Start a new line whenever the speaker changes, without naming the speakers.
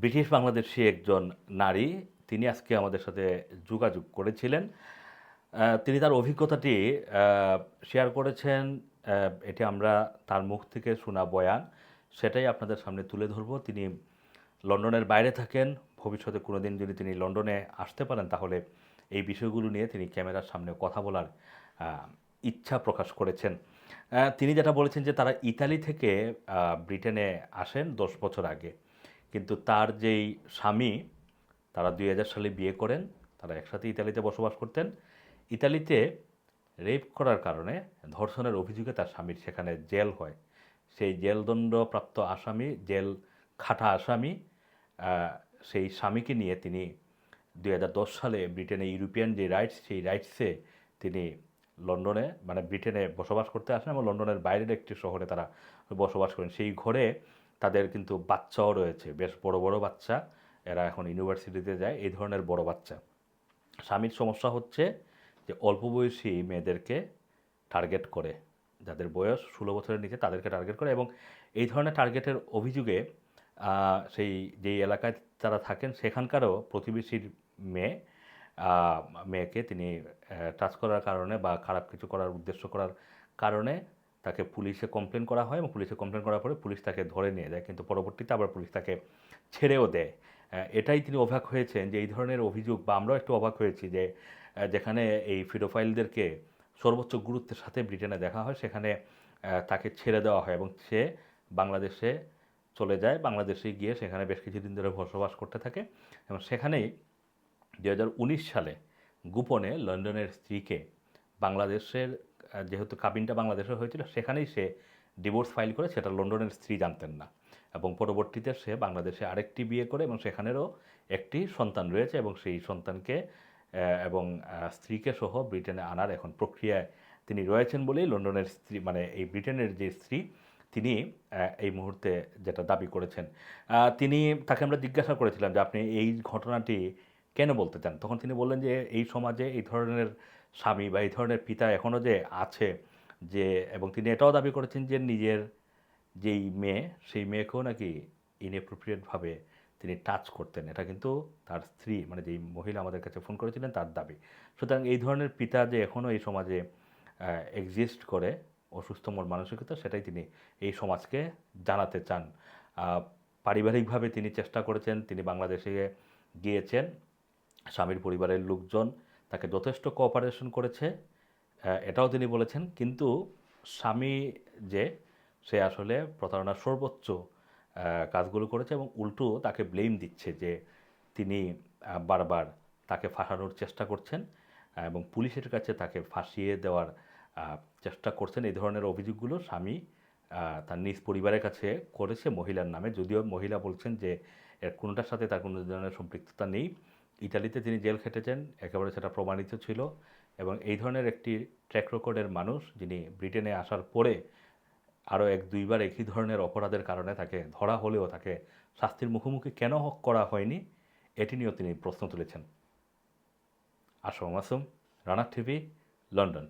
British Bangladeshi একজন নারী, তিনি আজকে আমাদের সাথে যোগাযোগ করেছিলেন। তিনি তার অভিজ্ঞতাটি শেয়ার করেছেন। এটি আমরা তার মুখ থেকে শোনা বয়ান। সেটাই আপনাদের সামনে তুলে ধরব। তিনি লন্ডনের বাইরে থাকেন। ভবিষ্যতে কোনোদিন যদি তিনি লন্ডনে আসতে পারেন, তাহলে এই বিষয়গুলো নিয়ে তিনি ক্যামেরার সামনে কথা বলার ইচ্ছা প্রকাশ করেছেন। তিনি যেটা বলেছেন যে তারা ইতালি থেকে ব্রিটেনে আসেন দশ বছর আগে। কিন্তু তার যেই স্বামী, তারা দুই হাজার সালে বিয়ে করেন, তারা একসাথে ইতালিতে বসবাস করতেন। ইতালিতে রেপ করার কারণে ধর্ষণের অভিযোগে তার স্বামীর সেখানে জেল হয়। সেই জেলদণ্ডপ্রাপ্ত আসামি, জেল খাটা আসামি সেই স্বামীকে নিয়ে তিনি দুই হাজার দশ সালে ব্রিটেনে ইউরোপিয়ান যে রাইটস, সেই রাইটসে তিনি লন্ডনে মানে ব্রিটেনে বসবাস করতে আসেন এবং লন্ডনের বাইরের একটি শহরে তারা বসবাস করেন। সেই ঘরে তাদের কিন্তু বাচ্চাও রয়েছে। বেশ বড় বড় বাচ্চা। এরা এখন ইউনিভার্সিটিতে যায়, এই ধরনের বড় বাচ্চা। স্বামীর সমস্যা হচ্ছে যে অল্প বয়সী মেয়েদেরকে টার্গেট করে। যাদের বয়স ষোলো বছরের নিচে তাদেরকে টার্গেট করে এবং এই ধরনের টার্গেটের অভিযোগে সেই যেই এলাকায় তারা থাকেন, সেখানকারও প্রতিবেশীর মেয়ে মেয়েকে তিনি টাচ করার কারণে বা খারাপ কিছু করার, উদ্দেশ্য করার কারণে তাকে পুলিশে কমপ্লেন করা হয় এবং পুলিশে কমপ্লেন করার পরে পুলিশ তাকে ধরে নিয়ে যায়, কিন্তু পরবর্তীতে আবার পুলিশ তাকে ছেড়েও দেয়। এটাই তিনি অবাক হয়েছেন যে এই ধরনের অভিযোগ, বা আমরাও একটু অবাক হয়েছি যে যেখানে এই ফিডোফাইলদেরকে সর্বোচ্চ গুরুত্বের সাথে ব্রিটেনে দেখা হয়, সেখানে তাকে ছেড়ে দেওয়া হয় এবং সে বাংলাদেশে চলে যায়, বাংলাদেশে গিয়ে সেখানে বেশ কিছুদিন ধরে বসবাস করতে থাকে এবং সেখানেই দু হাজার উনিশ সালে গোপনে লন্ডনের স্ত্রীকে বাংলাদেশের যেহেতু কাবিনটা বাংলাদেশে হয়েছিল, সেখানেই সে ডিভোর্স ফাইল করে সেটা লন্ডনের স্ত্রী জানতেন না। এবং পরবর্তীতে সে বাংলাদেশে আরেকটি বিয়ে করে এবং সেখানেরও একটি সন্তান রয়েছে এবং সেই সন্তানকে এবং স্ত্রীকে সহ ব্রিটেনে আনার এখন প্রক্রিয়ায় তিনি রয়েছেন বলেই লন্ডনের স্ত্রী মানে এই ব্রিটেনের যে স্ত্রী, তিনি এই মুহূর্তে যেটা দাবি করেছেন। তিনি, তাকে আমরা জিজ্ঞাসা করেছিলাম যে আপনি এই ঘটনাটি কেন বলতে চান? তখন তিনি বললেন যে, এই সমাজে এই ধরনের স্বামী বা এই ধরনের পিতা এখনও যে আছে যে, এবং তিনি এটাও দাবি করেছেন যে নিজের যেই মেয়ে, সেই মেয়েকেও নাকি ইনএপ্রোপ্রিয়েটভাবে তিনি টাচ করতেন। এটা কিন্তু তার স্ত্রী মানে যেই মহিলা আমাদের কাছে ফোন করেছিলেন তার দাবি। সুতরাং এই ধরনের পিতা যে এখনও এই সমাজে এক্সিস্ট করে অসুস্থ মন মানসিকতা, সেটাই তিনি এই সমাজকে জানাতে চান। পারিবারিকভাবে তিনি চেষ্টা করেছেন, তিনি বাংলাদেশে গিয়েছেন। স্বামীর পরিবারের লোকজন তাকে যথেষ্ট কোঅপারেশন করেছে। এটাও তিনি বলেছেন, কিন্তু স্বামী যে, সে আসলে প্রতারণার সর্বোচ্চ কাজগুলো করেছে এবং উল্টো তাকে ব্লেম দিচ্ছে যে, তিনি বারবার তাকে ফাঁসানোর চেষ্টা করছেন এবং পুলিশের কাছে তাকে ফাঁসিয়ে দেওয়ার চেষ্টা করছেন। এই ধরনের অভিযোগগুলো স্বামী তার নিজ পরিবারের কাছে করেছে মহিলার নামে। যদিও মহিলা বলছেন যে, এর কোনোটার সাথে তার কোনো ধরনের সম্পৃক্ততা নেই। ইতালিতে তিনি জেল খেটেছেন, একেবারে সেটা প্রমাণিত ছিল এবং এই ধরনের একটি ট্র্যাক রেকর্ডের মানুষ যিনি ব্রিটেনে আসার পরে আরও এক দুইবার একই ধরনের অপরাধের কারণে তাকে ধরা হলেও তাকে শাস্তির মুখোমুখি কেন হক করা হয়নি, এটি নিয়েও তিনি প্রশ্ন তুলেছেন। Assam Masum Rana TV, London.